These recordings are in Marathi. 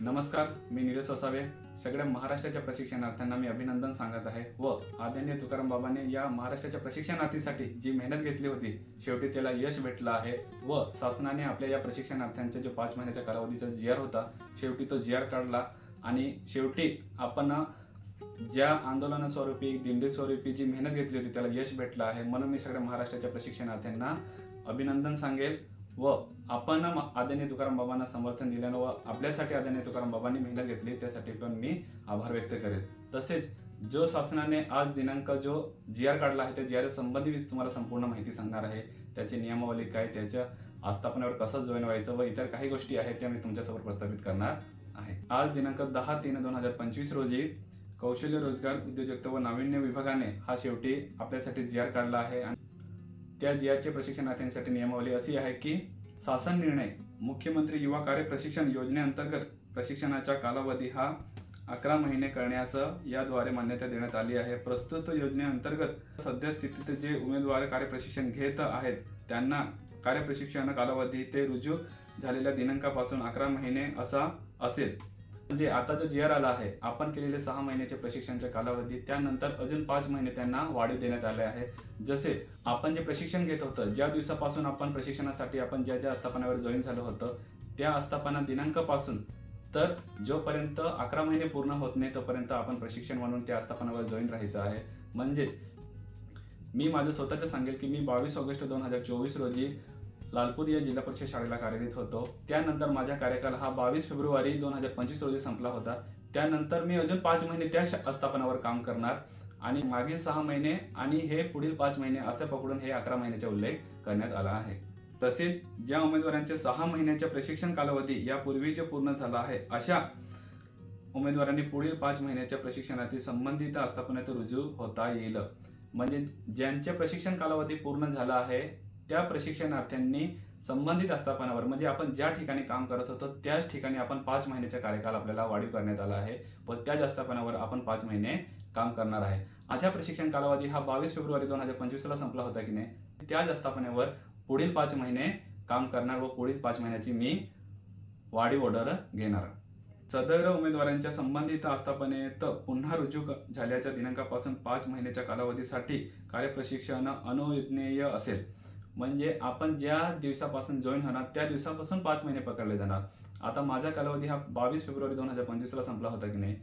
नमस्कार मी निलेश वसावे. सगळ्या महाराष्ट्राच्या प्रशिक्षणार्थ्यांना मी अभिनंदन सांगत आहे व आदरणीय तुकाराम बाबांनी या महाराष्ट्राच्या प्रशिक्षणार्थीसाठी जी मेहनत घेतली होती शेवटी त्याला यश भेटलं आहे व शासनाने आपल्या या प्रशिक्षणार्थ्यांचा जो पाच महिन्याच्या कालावधीचा जी आर होता शेवटी तो जी आर काढला आणि शेवटी आपण ज्या आंदोलनास्वरूपी दिंडी स्वरूपी जी मेहनत घेतली होती त्याला यश भेटलं आहे. म्हणून मी सगळ्या महाराष्ट्राच्या प्रशिक्षणार्थ्यांना अभिनंदन सांगेल व आपण आदरणीय तुकाराम बाबांना समर्थन दिल्यानं व आपल्यासाठी आदरणीय तुकाराम बाबांनी मेहनत घेतली त्यासाठी पण मी आभार व्यक्त करेल. तसेच जो शासनाने आज दिनांक जो जी आर काढला आहे त्या जी आर संबंधी मी तुम्हाला संपूर्ण माहिती सांगणार आहे. त्याची नियमावली काय त्याच्या आस्थापनावर कसं जॉईन व्हायचं व इतर काही गोष्टी आहेत त्या मी तुमच्यासमोर प्रस्थापित करणार आहे. आज दिनांक दहा तीन दोन हजार पंचवीस रोजी कौशल्य रोजगार उद्योजकता व नाविन्य विभागाने हा शेवटी आपल्यासाठी जी आर काढला आहे. आणि त्या जी आरचे प्रशिक्षणार्थ्यांसाठी नियमावली अशी आहे की शासन निर्णय मुख्यमंत्री युवा कार्य प्रशिक्षण योजनेअंतर्गत प्रशिक्षणाचा कालावधी हा अकरा महिने करण्यास याद्वारे मान्यता देण्यात आली आहे. प्रस्तुत योजनेअंतर्गत सध्या स्थितीत जे उमेदवार कार्यप्रशिक्षण घेत आहेत त्यांना कार्यप्रशिक्षण कालावधी ते रुजू झालेल्या दिनांकापासून अकरा महिने असा असेल. म्हणजे आता जो जी आर आला आहे आपण केलेले सहा महिन्याच्या प्रशिक्षणच्या कालावधी त्यानंतर अजून पाच महिने त्यांना वाढीव देण्यात आले आहे. जसे आपण जे प्रशिक्षण घेत होतं ज्या दिवसापासून आपण प्रशिक्षणासाठी आपण ज्या ज्या आस्थापनावर जॉईन झालं होतं त्या आस्थापना दिनांकापासून तर जोपर्यंत अकरा महिने पूर्ण होत नाही तोपर्यंत आपण प्रशिक्षण म्हणून त्या आस्थापनावर जॉईन राहायचं आहे. म्हणजेच मी माझं स्वतःचं सांगेल की मी बावीस ऑगस्ट दोन हजार चोवीस रोजी लालपूर या जिल्हा परिषद शाळेला कार्यरत होतो. त्यानंतर माझा कार्यकाल हा बावीस फेब्रुवारी दोन हजार पंचवीस रोजी संपला होता. त्यानंतर मी अजून पाच महिने त्या आस्थापनावर काम करणार आणि मागील सहा महिने आणि हे पुढील पाच महिने असे पकडून हे अकरा महिन्याचा उल्लेख करण्यात आला आहे. तसेच ज्या उमेदवारांचे सहा महिन्याच्या प्रशिक्षण कालावधी यापूर्वीचे पूर्ण झाला आहे अशा उमेदवारांनी पुढील पाच महिन्याच्या प्रशिक्षणातील संबंधित आस्थापनेत रुजू होता येईल. म्हणजे ज्यांचे प्रशिक्षण कालावधी पूर्ण झाला आहे त्या प्रशिक्षणार्थ्यांनी संबंधित आस्थापनावर म्हणजे आपण ज्या ठिकाणी काम करत होतो त्याच ठिकाणी आपण पाच महिन्याचा कार्यकाल आपल्याला वाढीव करण्यात आला आहे व त्याच आस्थापनावर आपण पाच महिने काम करणार आहे. माझ्या प्रशिक्षण कालावधी हा बावीस फेब्रुवारी दोन हजार पंचवीसला संपला होता की नाही? त्याच आस्थापनेवर पुढील पाच महिने काम करणार व पुढील पाच महिन्याची मी वाढीव ऑर्डर घेणार. सदर उमेदवारांच्या संबंधित आस्थापनेत पुन्हा रुजू झाल्याच्या दिनांकापासून पाच महिन्याच्या कालावधीसाठी कार्यप्रशिक्षण अनुज्ञेय असेल. म्हणजे आपण ज्या दिवसापासून जॉईन होणार त्या दिवसापासून पाच महिने पकडले जाणार. आता माझा कालावधी हा बावीस फेब्रुवारी दोन हजार पंचवीसला संपला होता की नाही?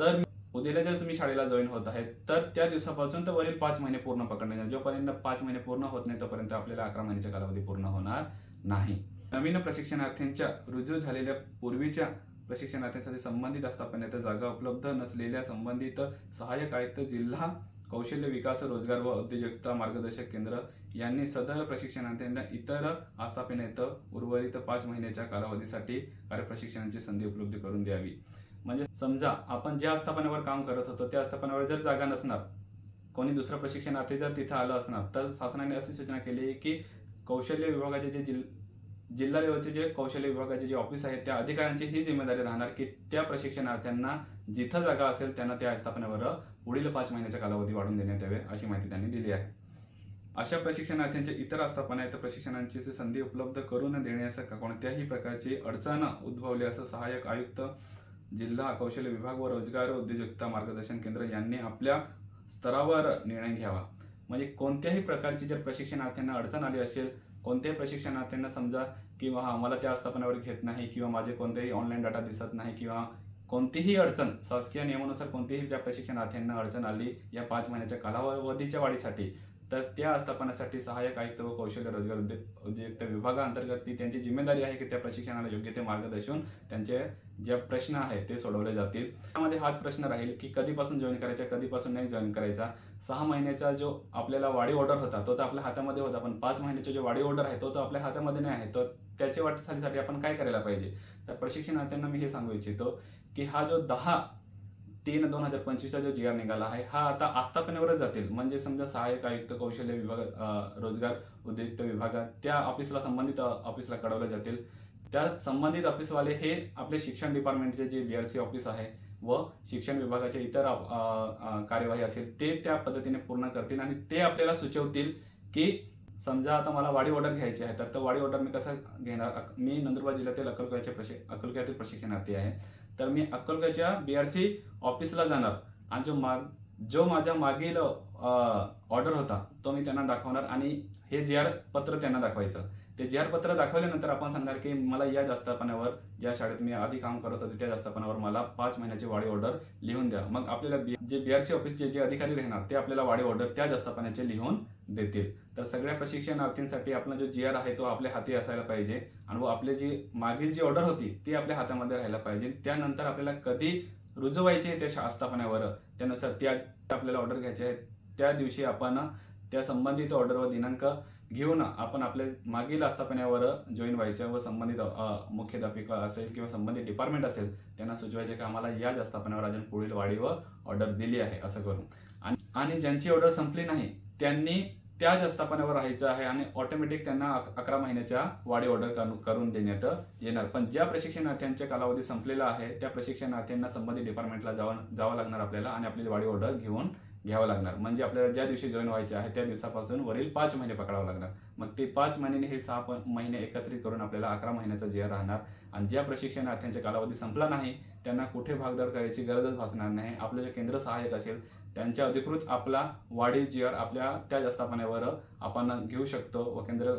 तर उद्याला जर मी शाळेला जॉईन होत आहे तर त्या दिवसापासून तर वरील पाच महिने पूर्ण पकडले जाणार जोपर्यंत पाच महिने पूर्ण होत नाही तोपर्यंत आपल्याला अकरा महिन्याचा कालावधी पूर्ण होणार नाही. नवीन प्रशिक्षणार्थींच्या रुजू झालेल्या पूर्वीच्या प्रशिक्षणार्थींसाठी संबंधित आस्थापनेत जागा उपलब्ध नसलेल्या संबंधित सहाय्यक आयुक्त जिल्हा कौशल्य विकास रोजगार व उद्योजकता मार्गदर्शक केंद्र यांनी सदर प्रशिक्षणार्थ्यांना इतर आस्थापनेत उर्वरित पाच महिन्याच्या कालावधीसाठी कार्यप्रशिक्षणाची संधी उपलब्ध करून द्यावी. म्हणजे समजा आपण ज्या आस्थापनावर काम करत होतो त्या आस्थापनावर जर जागा नसणार कोणी दुसरं प्रशिक्षणार्थी जर तिथं आलं असणार तर शासनाने अशी सूचना केली की कौशल्य विभागाचे जे जिल जिल्हा लेवलचे जे कौशल्य विभागाचे जे ऑफिस आहेत त्या अधिकाऱ्यांची ही जिम्मेदारी राहणार की त्या प्रशिक्षणार्थ्यांना जिथं जागा असेल त्यांना त्या आस्थापनेवर पुढील पाच महिन्याच्या कालावधी वाढून देण्यात यावे अशी माहिती त्यांनी दिली आहे. अशा प्रशिक्षणार्थ्यांच्या इतर आस्थापनात प्रशिक्षणांची संधी उपलब्ध करून देण्याचा कोणत्याही प्रकारची अडचण उद्भवली असं सहाय्यक आयुक्त जिल्हा कौशल्य विभाग व रोजगार उद्योजकता मार्गदर्शन केंद्र यांनी आपल्या स्तरावर निर्णय घ्यावा. म्हणजे कोणत्याही प्रकारची जर प्रशिक्षणार्थ्यांना अडचण आली असेल कोणत्याही प्रशिक्षणार्थ्यांना समजा किंवा हा मला त्या आस्थापनावर घेत नाही किंवा माझे कोणतेही ऑनलाईन डाटा दिसत नाही किंवा कोणतीही अडचण शासकीय नियमानुसार कोणतीही ज्या प्रशिक्षणार्थ्यांना अडचण आली या पाच महिन्याच्या कालावधीच्या वाढीसाठी तर त्या आस्थापनासाठी सहाय्यक आयुक्त व कौशल्य रोजगार उद्योग उद्योजकता विभागाअंतर्गत ती त्यांची जिम्मेदारी आहे की त्या प्रशिक्षणाला योग्य ते मार्गदर्शन त्यांचे जे प्रश्न आहेत ते सोडवले जातील. त्यामध्ये हाच प्रश्न राहील की कधीपासून जॉईन करायचा कधीपासून नाही जॉईन करायचा? सहा महिन्याचा जो आपल्याला वाढी ऑर्डर होता तो तर आपल्या हातामध्ये होता पण पाच महिन्याचा जो वाढी ऑर्डर आहे तो तर आपल्या हातामध्ये नाही आहे. तर त्याचे वाटचालीसाठी आपण काय करायला पाहिजे? तर प्रशिक्षणार्थ्यांना मी हे सांगू इच्छितो की हा जो दहा तीन दोन हजार पंचवीसचा जो जी आर निघाला आहे हा आता आस्थापनेवरच जातील. म्हणजे समजा सहाय्यक आयुक्त कौशल्य विभाग रोजगार उद्योजक विभागात त्या ऑफिसला संबंधित ऑफिसला कळवले जातील. त्या संबंधित ऑफिसवाले हे आपले शिक्षण डिपार्टमेंटचे जे बी आर सी ऑफिस आहे व शिक्षण विभागाचे इतर कार्यवाही असेल ते त्या पद्धतीने पूर्ण करतील आणि ते आपल्याला सुचवतील की समजा आता मला वाडी ऑर्डर घ्यायची आहे तर तो वाडी ऑर्डर मी कसं घेणार? मी नंदुरबार जिल्ह्यातील अक्कलकोयाचे प्रशि अक्कलकोयातील प्रशिक्षणार्थी आहे. तर मी अक्कलकोटच्या बी आर सी ऑफिसला जाणार. आणि जो माग जो माझ्या मागील ऑर्डर होता तो मी त्यांना दाखवणार आणि हे जे आर पत्र त्यांना दाखवायचं. ते जे आर पत्र दाखवल्यानंतर आपण सांगणार की मला या जास्तपणावर ज्या शाळेत मी आधी काम करत होते त्या जास्तपणावर मला पाच महिन्याची वाढी ऑर्डर लिहून द्या. मग आपल्याला बी- जे बी आर सी ऑफिसचे जे अधिकारी राहणार ते आपल्याला वाढी ऑर्डर त्या जास्तपणाचे लिहून देतील. तर सगळ्या प्रशिक्षणार्थींसाठी आपला जो जी आर आहे तो आपल्या हाती असायला पाहिजे आणि व आपले जी मागील जी ऑर्डर होती ती आपल्या हातामध्ये राहायला पाहिजे. त्यानंतर आपल्याला कधी रुजवायचे त्या आस्थापनावर त्यानुसार त्या आपल्याला ऑर्डर घ्यायचे आहे त्या दिवशी आपण त्या संबंधित ऑर्डर व दिनांक घेऊन आपण आपल्या मागील आस्थापनावर जॉईन व्हायचं व संबंधित मुख्याध्यापिका असेल किंवा संबंधित डिपार्टमेंट असेल त्यांना सुचवायचे की आम्हाला या आस्थापनावर अजून पुढील वाढी व ऑर्डर दिली आहे असं करून. आणि ज्यांची ऑर्डर संपली नाही त्यांनी त्याच आस्थापनावर राहायचं आहे आणि ऑटोमॅटिक त्यांना अकरा महिन्याच्या वाढी ऑर्डर करून देण्यात येणार. पण ज्या प्रशिक्षणार्थ्यांचा कालावधी संपलेला आहे त्या प्रशिक्षणार्थ्यांना संबंधित डिपार्टमेंटला जावं जावं लागणार आपल्याला आणि आपली वाढी ऑर्डर घेऊन घ्यावं लागणार. म्हणजे आपल्याला ज्या दिवशी जॉईन व्हायचे आहे त्या दिवसापासून वरील पाच महिने पकडावं लागणार. मग ते पाच महिन्याने हे सहा महिने एकत्रित करून आपल्याला अकरा महिन्याचा जे राहणार आणि ज्या प्रशिक्षणार्थ्यांचा कालावधी संपला नाही त्यांना कुठे भागदार करायची गरजच भासणार नाही. आपलं जे केंद्र सहाय्यक असेल त्यांच्या अधिकृत आपला वाढीव जी आर आपल्या त्या जास्तापण्यावर आपण घेऊ शकतो व केंद्र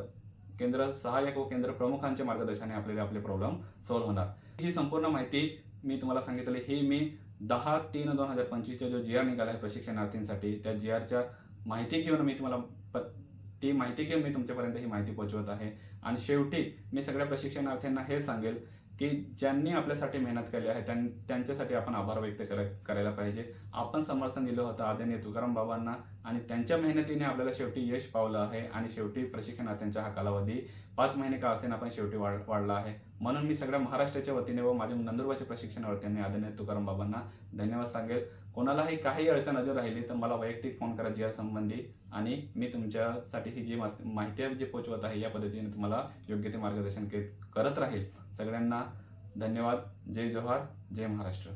केंद्र सहाय्यक व केंद्र प्रमुखांच्या मार्गदर्शनाने आपल्याला आपले प्रॉब्लेम सॉल्व्ह होणार. ही संपूर्ण माहिती मी तुम्हाला सांगितले हे मी दहा तीन दोन हजार पंचवीसच्या जो जी आर निघाला आहे प्रशिक्षणार्थींसाठी त्या जी आरच्या माहिती घेऊन मी तुम्हाला प- ती माहिती घेऊन मी तुमच्यापर्यंत ही माहिती पोहोचवत आहे. आणि शेवटी मी सगळ्या प्रशिक्षणार्थ्यांना हे सांगेल की ज्यांनी आपल्यासाठी मेहनत केली आहे त्यां त्यांच्यासाठी आपण आभार व्यक्त कर करायला पाहिजे. आपण समर्थन दिलं होतं आदरणीय तुकाराम बाबांना आणि त्यांच्या मेहनतीने आपल्याला शेवटी यश पावलं आहे आणि शेवटी प्रशिक्षणार्थ्यांच्या हा कालावधी पाच महिने का असेन पण शेवटी वाढ वाढला आहे. म्हणून मी सगळ्या महाराष्ट्राच्या वतीने व माझ्या नंदुरबारच्या प्रशिक्षणार्थ्यांनी आदरणीय तुकाराम बाबांना धन्यवाद सांगेल. कोणालाही काही अडचण जर राहिली तर मला वैयक्तिक फोन करा या संबंधी आणि मी तुमच्यासाठी ही जी माहिती आहे जी पोचवत आहे या पद्धतीने तुम्हाला योग्य ते मार्गदर्शन के- करत राहील. सगळ्यांना धन्यवाद. जय जोहार. जय महाराष्ट्र.